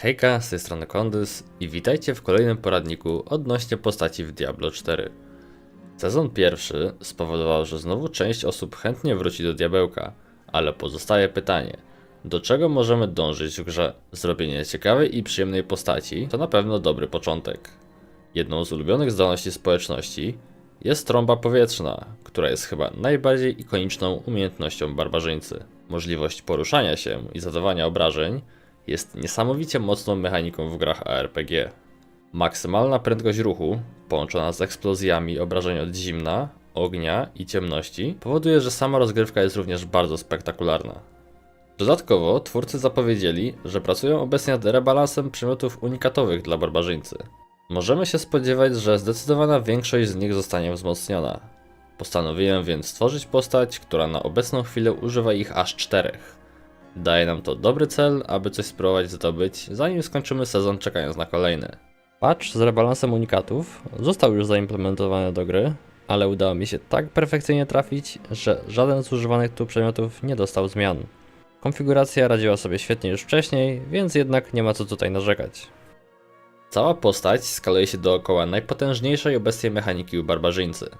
Hejka, z tej strony Kondys i witajcie w kolejnym poradniku odnośnie postaci w Diablo 4. Sezon pierwszy spowodował, że znowu część osób chętnie wróci do diabełka, ale pozostaje pytanie, do czego możemy dążyć w grze? Zrobienie ciekawej i przyjemnej postaci to na pewno dobry początek. Jedną z ulubionych zdolności społeczności jest trąba powietrzna, która jest chyba najbardziej ikoniczną umiejętnością barbarzyńcy. Możliwość poruszania się i zadawania obrażeń jest niesamowicie mocną mechaniką w grach ARPG. Maksymalna prędkość ruchu, połączona z eksplozjami obrażeń od zimna, ognia i ciemności, powoduje, że sama rozgrywka jest również bardzo spektakularna. Dodatkowo twórcy zapowiedzieli, że pracują obecnie nad rebalansem przedmiotów unikatowych dla barbarzyńcy. Możemy się spodziewać, że zdecydowana większość z nich zostanie wzmocniona. Postanowiłem więc stworzyć postać, która na obecną chwilę używa ich aż czterech. Daje nam to dobry cel, aby coś spróbować zdobyć, zanim skończymy sezon czekając na kolejny. Patch z rebalansem unikatów został już zaimplementowany do gry, ale udało mi się tak perfekcyjnie trafić, że żaden z używanych tu przedmiotów nie dostał zmian. Konfiguracja radziła sobie świetnie już wcześniej, więc jednak nie ma co tutaj narzekać. Cała postać skaluje się dookoła najpotężniejszej obecnie mechaniki u barbarzyńcy.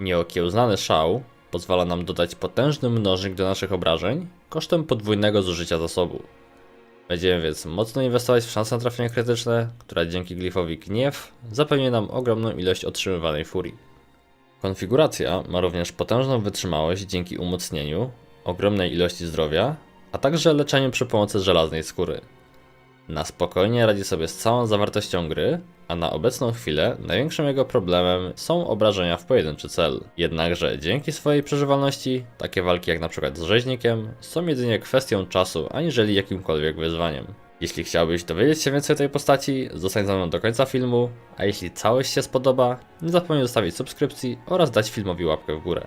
Nieokiełznany szał pozwala nam dodać potężny mnożnik do naszych obrażeń kosztem podwójnego zużycia zasobu. Będziemy więc mocno inwestować w szansę na trafienie krytyczne, która dzięki glifowi gniew zapewni nam ogromną ilość otrzymywanej furii. Konfiguracja ma również potężną wytrzymałość dzięki umocnieniu, ogromnej ilości zdrowia, a także leczeniu przy pomocy żelaznej skóry. Na spokojnie radzi sobie z całą zawartością gry, a na obecną chwilę największym jego problemem są obrażenia w pojedynczy cel. Jednakże dzięki swojej przeżywalności, takie walki jak przykład z rzeźnikiem są jedynie kwestią czasu, aniżeli jakimkolwiek wyzwaniem. Jeśli chciałbyś dowiedzieć się więcej o tej postaci, zostań ze mną do końca filmu, a jeśli całość się spodoba, nie zapomnij zostawić subskrypcji oraz dać filmowi łapkę w górę.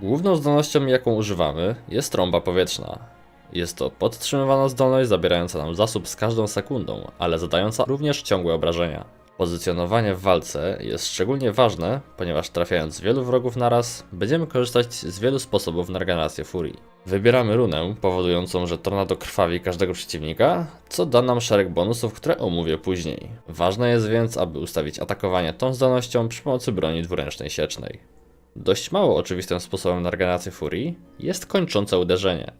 Główną zdolnością jaką używamy jest trąba powietrzna. Jest to podtrzymywana zdolność zabierająca nam zasób z każdą sekundą, ale zadająca również ciągłe obrażenia. Pozycjonowanie w walce jest szczególnie ważne, ponieważ trafiając wielu wrogów naraz, będziemy korzystać z wielu sposobów na regenerację furii. Wybieramy runę powodującą, że tornado krwawi każdego przeciwnika, co da nam szereg bonusów, które omówię później. Ważne jest więc, aby ustawić atakowanie tą zdolnością przy pomocy broni dwuręcznej siecznej. Dość mało oczywistym sposobem na regenerację furii jest kończące uderzenie.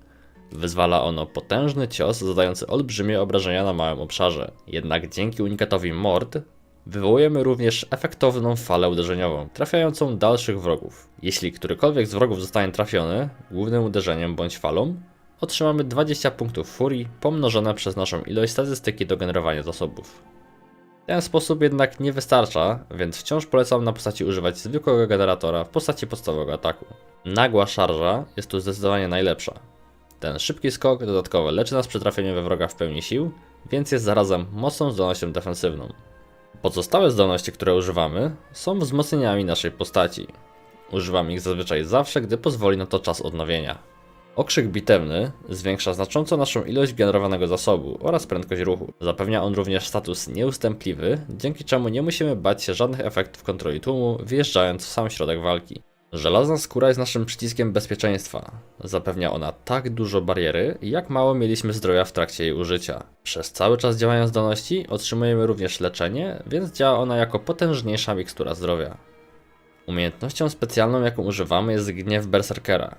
Wyzwala ono potężny cios zadający olbrzymie obrażenia na małym obszarze. Jednak dzięki unikatowi mord wywołujemy również efektowną falę uderzeniową, trafiającą dalszych wrogów. Jeśli którykolwiek z wrogów zostanie trafiony głównym uderzeniem bądź falą, otrzymamy 20 punktów furii pomnożone przez naszą ilość statystyki do generowania zasobów. Ten sposób jednak nie wystarcza, więc wciąż polecam na postaci używać zwykłego generatora w postaci podstawowego ataku. Nagła szarża jest tu zdecydowanie najlepsza. Ten szybki skok dodatkowo leczy nas przy trafieniu we wroga w pełni sił, więc jest zarazem mocną zdolnością defensywną. Pozostałe zdolności, które używamy, są wzmocnieniami naszej postaci. Używam ich zazwyczaj zawsze, gdy pozwoli na to czas odnowienia. Okrzyk bitewny zwiększa znacząco naszą ilość generowanego zasobu oraz prędkość ruchu. Zapewnia on również status nieustępliwy, dzięki czemu nie musimy bać się żadnych efektów kontroli tłumu, wjeżdżając w sam środek walki. Żelazna skóra jest naszym przyciskiem bezpieczeństwa. Zapewnia ona tak dużo bariery, jak mało mieliśmy zdrowia w trakcie jej użycia. Przez cały czas działania zdolności otrzymujemy również leczenie, więc działa ona jako potężniejsza mikstura zdrowia. Umiejętnością specjalną, jaką używamy, jest gniew berserkera.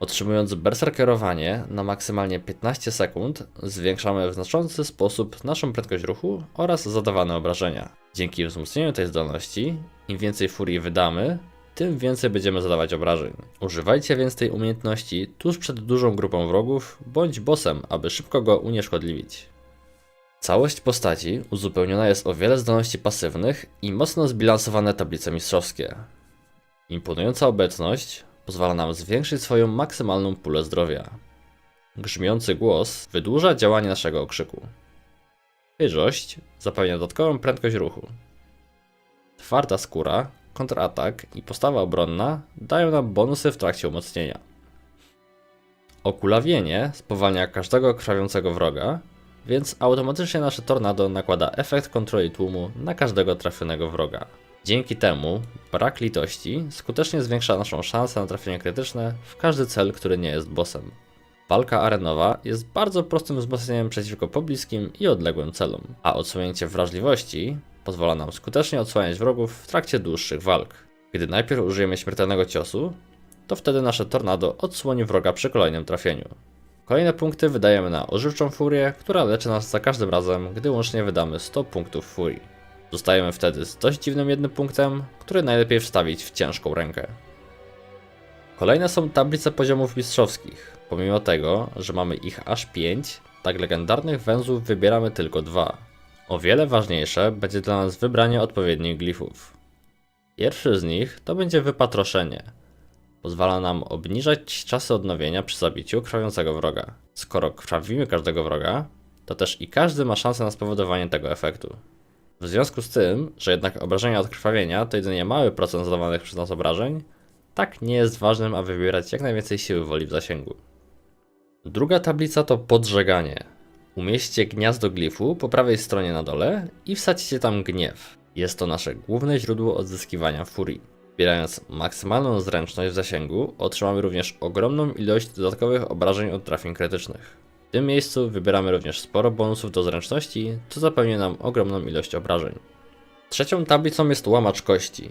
Otrzymując berserkerowanie na maksymalnie 15 sekund, zwiększamy w znaczący sposób naszą prędkość ruchu oraz zadawane obrażenia. Dzięki wzmocnieniu tej zdolności, im więcej furii wydamy, tym więcej będziemy zadawać obrażeń. Używajcie więc tej umiejętności tuż przed dużą grupą wrogów bądź bossem, aby szybko go unieszkodliwić. Całość postaci uzupełniona jest o wiele zdolności pasywnych i mocno zbilansowane tablice mistrzowskie. Imponująca obecność pozwala nam zwiększyć swoją maksymalną pulę zdrowia. Grzmiący głos wydłuża działanie naszego okrzyku. Chyżość zapewnia dodatkową prędkość ruchu. Twarda skóra, kontratak i postawa obronna dają nam bonusy w trakcie umocnienia. Okulawienie spowalnia każdego krwawiącego wroga, więc automatycznie nasze tornado nakłada efekt kontroli tłumu na każdego trafionego wroga. Dzięki temu brak litości skutecznie zwiększa naszą szansę na trafienie krytyczne w każdy cel, który nie jest bossem. Walka arenowa jest bardzo prostym wzmocnieniem przeciwko pobliskim i odległym celom, a odsłonięcie wrażliwości pozwala nam skutecznie odsłaniać wrogów w trakcie dłuższych walk. Gdy najpierw użyjemy śmiertelnego ciosu, to wtedy nasze tornado odsłoni wroga przy kolejnym trafieniu. Kolejne punkty wydajemy na ożywczą furię, która leczy nas za każdym razem, gdy łącznie wydamy 100 punktów furii. Zostajemy wtedy z dość dziwnym jednym punktem, który najlepiej wstawić w ciężką rękę. Kolejne są tablice poziomów mistrzowskich. Pomimo tego, że mamy ich aż 5, tak legendarnych węzłów wybieramy tylko dwa. O wiele ważniejsze będzie dla nas wybranie odpowiednich glifów. Pierwszy z nich to będzie wypatroszenie. Pozwala nam obniżać czasy odnowienia przy zabiciu krwawiącego wroga. Skoro krwawimy każdego wroga, to też i każdy ma szansę na spowodowanie tego efektu. W związku z tym, że jednak obrażenia od krwawienia to jedynie mały procent zadawanych przez nas obrażeń, tak nie jest ważnym, aby wybierać jak najwięcej siły woli w zasięgu. Druga tablica to podżeganie. Umieśćcie gniazdo glifu po prawej stronie na dole i wsadźcie tam gniew. Jest to nasze główne źródło odzyskiwania furii. Zbierając maksymalną zręczność w zasięgu, otrzymamy również ogromną ilość dodatkowych obrażeń od trafień krytycznych. W tym miejscu wybieramy również sporo bonusów do zręczności, co zapewni nam ogromną ilość obrażeń. Trzecią tablicą jest łamacz kości.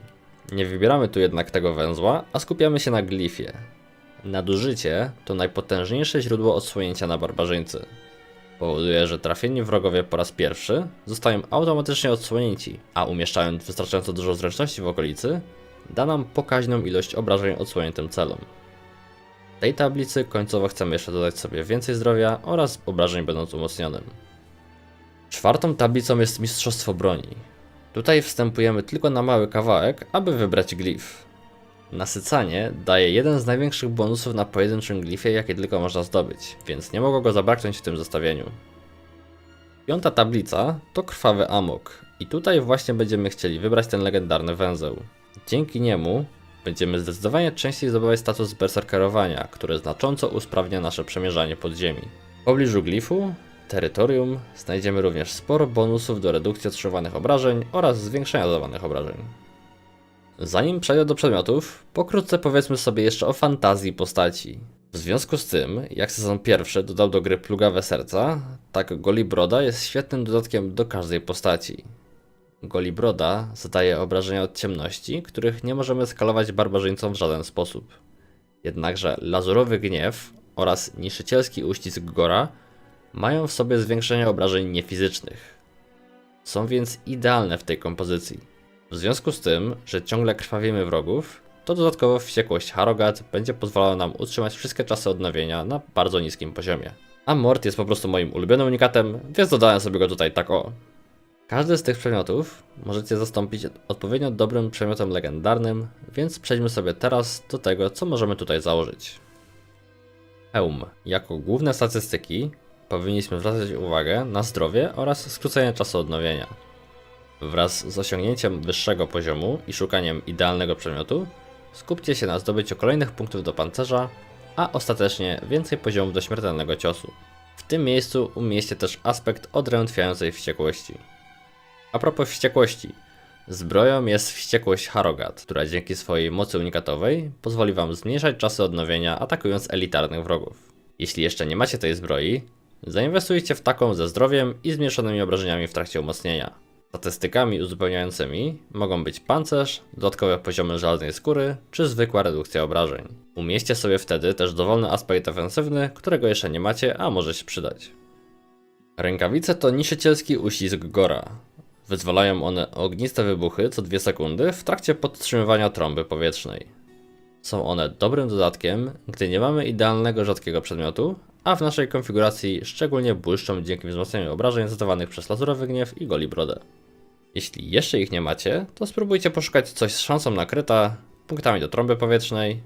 Nie wybieramy tu jednak tego węzła, a skupiamy się na glifie. Nadużycie to najpotężniejsze źródło odsłonięcia na barbarzyńcy. Powoduje, że trafieni wrogowie po raz pierwszy zostają automatycznie odsłonięci, a umieszczając wystarczająco dużo zręczności w okolicy, da nam pokaźną ilość obrażeń odsłoniętym celom. Tej tablicy końcowo chcemy jeszcze dodać sobie więcej zdrowia oraz obrażeń będąc umocnionym. Czwartą tablicą jest Mistrzostwo Broni. Tutaj wstępujemy tylko na mały kawałek, aby wybrać glif. Nasycanie daje jeden z największych bonusów na pojedynczym glifie, jakie tylko można zdobyć, więc nie mogło go zabraknąć w tym zestawieniu. Piąta tablica to Krwawy Amok i tutaj właśnie będziemy chcieli wybrać ten legendarny węzeł. Dzięki niemu będziemy zdecydowanie częściej zdobywać status berserkerowania, który znacząco usprawnia nasze przemierzanie podziemi. W pobliżu glifu, terytorium, znajdziemy również sporo bonusów do redukcji otrzymywanych obrażeń oraz zwiększenia zadawanych obrażeń. Zanim przejdę do przedmiotów, pokrótce powiedzmy sobie jeszcze o fantazji postaci. W związku z tym, jak sezon pierwszy dodał do gry plugawe serca, tak Golibroda jest świetnym dodatkiem do każdej postaci. Golibroda zadaje obrażenia od ciemności, których nie możemy skalować barbarzyńcom w żaden sposób. Jednakże lazurowy gniew oraz niszczycielski uścisk Gora mają w sobie zwiększenie obrażeń niefizycznych. Są więc idealne w tej kompozycji. W związku z tym, że ciągle krwawimy wrogów, to dodatkowo wściekłość Harrogat będzie pozwalała nam utrzymać wszystkie czasy odnowienia na bardzo niskim poziomie. A Mort jest po prostu moim ulubionym unikatem, więc dodałem sobie go tutaj tak o. Każdy z tych przedmiotów możecie zastąpić odpowiednio dobrym przedmiotem legendarnym, więc przejdźmy sobie teraz do tego, co możemy tutaj założyć. Hełm. Jako główne statystyki powinniśmy zwracać uwagę na zdrowie oraz skrócenie czasu odnowienia. Wraz z osiągnięciem wyższego poziomu i szukaniem idealnego przedmiotu, skupcie się na zdobyciu kolejnych punktów do pancerza, a ostatecznie więcej poziomów do śmiertelnego ciosu. W tym miejscu umieście też aspekt odrętwiającej wściekłości. A propos wściekłości. Zbroją jest wściekłość Harrogat, która dzięki swojej mocy unikatowej pozwoli wam zmniejszać czasy odnowienia atakując elitarnych wrogów. Jeśli jeszcze nie macie tej zbroi, zainwestujcie w taką ze zdrowiem i zmniejszonymi obrażeniami w trakcie umocnienia. Statystykami uzupełniającymi mogą być pancerz, dodatkowe poziomy żelaznej skóry czy zwykła redukcja obrażeń. Umieśćcie sobie wtedy też dowolny aspekt defensywny, którego jeszcze nie macie, a może się przydać. Rękawice to niszczycielski uścisk Gora. Wyzwalają one ogniste wybuchy co 2 sekundy w trakcie podtrzymywania trąby powietrznej. Są one dobrym dodatkiem, gdy nie mamy idealnego rzadkiego przedmiotu, a w naszej konfiguracji szczególnie błyszczą dzięki wzmocnieniu obrażeń zadawanych przez lazurowy gniew i goli brodę. Jeśli jeszcze ich nie macie, to spróbujcie poszukać coś z szansą na kryta, punktami do trąby powietrznej,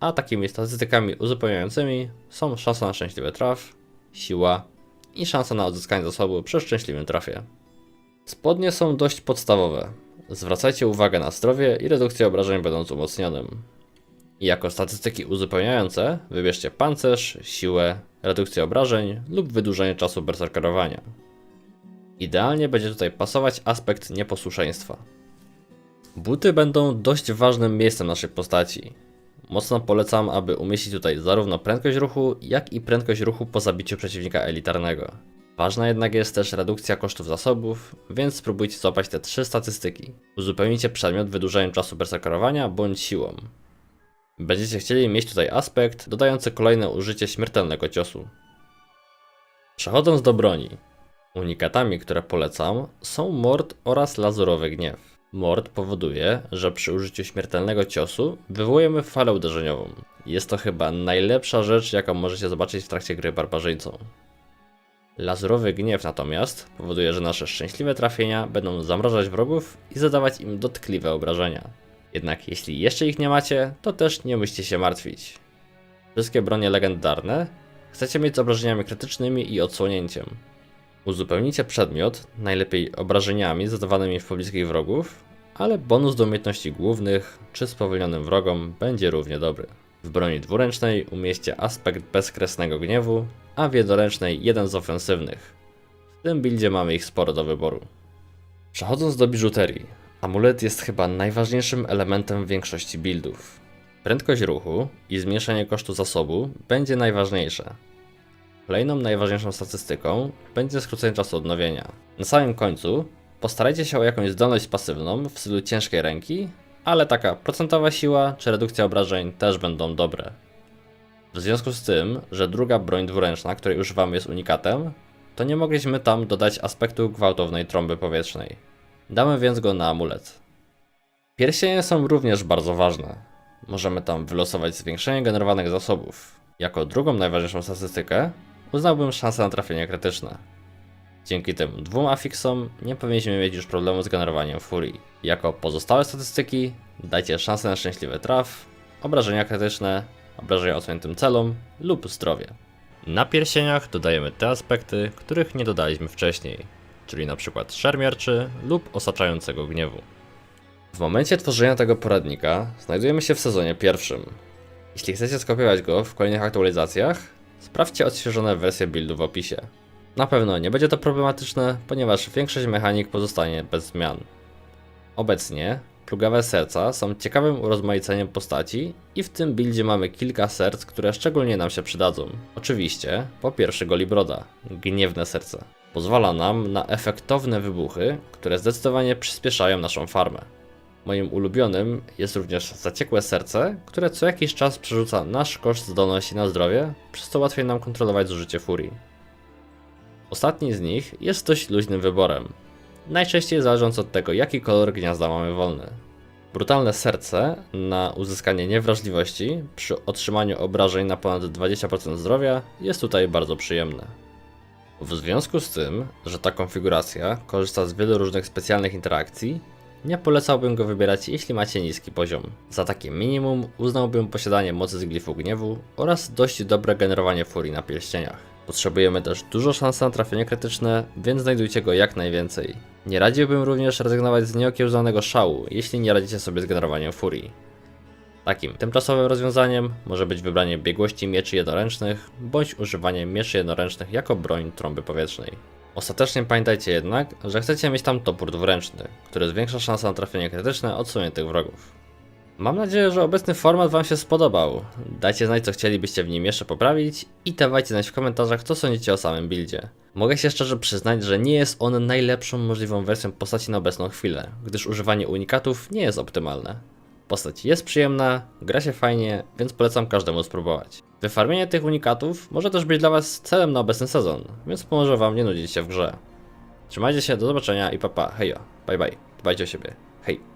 a takimi statystykami uzupełniającymi są szansa na szczęśliwy traf, siła i szansa na odzyskanie zasobu przy szczęśliwym trafie. Spodnie są dość podstawowe. Zwracajcie uwagę na zdrowie i redukcję obrażeń będąc umocnionym. I jako statystyki uzupełniające wybierzcie pancerz, siłę, redukcję obrażeń lub wydłużenie czasu berserkerowania. Idealnie będzie tutaj pasować aspekt nieposłuszeństwa. Buty będą dość ważnym miejscem naszej postaci. Mocno polecam, aby umieścić tutaj zarówno prędkość ruchu, jak i prędkość ruchu po zabiciu przeciwnika elitarnego. Ważna jednak jest też redukcja kosztów zasobów, więc spróbujcie złapać te trzy statystyki. Uzupełnijcie przedmiot wydłużeniem czasu berserkerowania bądź siłą. Będziecie chcieli mieć tutaj aspekt dodający kolejne użycie śmiertelnego ciosu. Przechodząc do broni. Unikatami, które polecam, są mord oraz lazurowy gniew. Mord powoduje, że przy użyciu śmiertelnego ciosu wywołujemy falę uderzeniową. Jest to chyba najlepsza rzecz, jaką możecie zobaczyć w trakcie gry barbarzyńcą. Lazurowy gniew natomiast powoduje, że nasze szczęśliwe trafienia będą zamrażać wrogów i zadawać im dotkliwe obrażenia. Jednak jeśli jeszcze ich nie macie, to też nie musicie się martwić. Wszystkie bronie legendarne chcecie mieć z obrażeniami krytycznymi i odsłonięciem. Uzupełnijcie przedmiot, najlepiej obrażeniami zadawanymi w pobliskich wrogów, ale bonus do umiejętności głównych czy spowolnionym wrogom będzie równie dobry. W broni dwuręcznej umieśćcie aspekt bezkresnego gniewu, a w jednoręcznej jeden z ofensywnych. W tym buildzie mamy ich sporo do wyboru. Przechodząc do biżuterii, amulet jest chyba najważniejszym elementem większości buildów. Prędkość ruchu i zmniejszenie kosztu zasobu będzie najważniejsze. Kolejną najważniejszą statystyką będzie skrócenie czasu odnowienia. Na samym końcu postarajcie się o jakąś zdolność pasywną w stylu ciężkiej ręki, ale taka procentowa siła czy redukcja obrażeń też będą dobre. W związku z tym, że druga broń dwuręczna, której używamy jest unikatem, to nie mogliśmy tam dodać aspektu gwałtownej trąby powietrznej. Damy więc go na amulet. Pierścienie są również bardzo ważne. Możemy tam wylosować zwiększenie generowanych zasobów. Jako drugą najważniejszą statystykę uznałbym szansę na trafienie krytyczne. Dzięki tym dwóm afixom nie powinniśmy mieć już problemu z generowaniem furii. Jako pozostałe statystyki dajcie szansę na szczęśliwy traf, obrażenia krytyczne, obrażenia odsłoniętym celom lub zdrowie. Na pierścieniach dodajemy te aspekty, których nie dodaliśmy wcześniej, czyli przykład szermierczy lub osaczającego gniewu. W momencie tworzenia tego poradnika znajdujemy się w sezonie pierwszym. Jeśli chcecie skopiować go w kolejnych aktualizacjach, sprawdźcie odświeżone wersje buildu w opisie. Na pewno nie będzie to problematyczne, ponieważ większość mechanik pozostanie bez zmian. Obecnie plugawe serca są ciekawym urozmaiceniem postaci i w tym buildzie mamy kilka serc, które szczególnie nam się przydadzą. Oczywiście, po pierwsze Golibroda, gniewne serce. Pozwala nam na efektowne wybuchy, które zdecydowanie przyspieszają naszą farmę. Moim ulubionym jest również zaciekłe serce, które co jakiś czas przerzuca nasz koszt zdolności na zdrowie, przez co łatwiej nam kontrolować zużycie furii. Ostatni z nich jest dość luźnym wyborem, najczęściej zależąc od tego, jaki kolor gniazda mamy wolny. Brutalne serce na uzyskanie niewrażliwości przy otrzymaniu obrażeń na ponad 20% zdrowia jest tutaj bardzo przyjemne. W związku z tym, że ta konfiguracja korzysta z wielu różnych specjalnych interakcji, nie polecałbym go wybierać jeśli macie niski poziom. Za takie minimum uznałbym posiadanie mocy z glifu gniewu oraz dość dobre generowanie furii na pierścieniach. Potrzebujemy też dużo szans na trafienie krytyczne, więc znajdujcie go jak najwięcej. Nie radziłbym również rezygnować z nieokiełznanego szału, jeśli nie radzicie sobie z generowaniem furii. Takim tymczasowym rozwiązaniem może być wybranie biegłości mieczy jednoręcznych, bądź używanie mieczy jednoręcznych jako broń trąby powietrznej. Ostatecznie pamiętajcie jednak, że chcecie mieć tam topór dwuręczny, który zwiększa szanse na trafienie krytyczne odsuniętych wrogów. Mam nadzieję, że obecny format Wam się spodobał. Dajcie znać, co chcielibyście w nim jeszcze poprawić i dawajcie znać w komentarzach, co sądzicie o samym buildzie. Mogę się szczerze przyznać, że nie jest on najlepszą możliwą wersją postaci na obecną chwilę, gdyż używanie unikatów nie jest optymalne. Postać jest przyjemna, gra się fajnie, więc polecam każdemu spróbować. Wyfarmienie tych unikatów może też być dla Was celem na obecny sezon, więc pomoże Wam nie nudzić się w grze. Trzymajcie się, do zobaczenia i papa, hejo, bye bye, dbajcie o siebie, hej.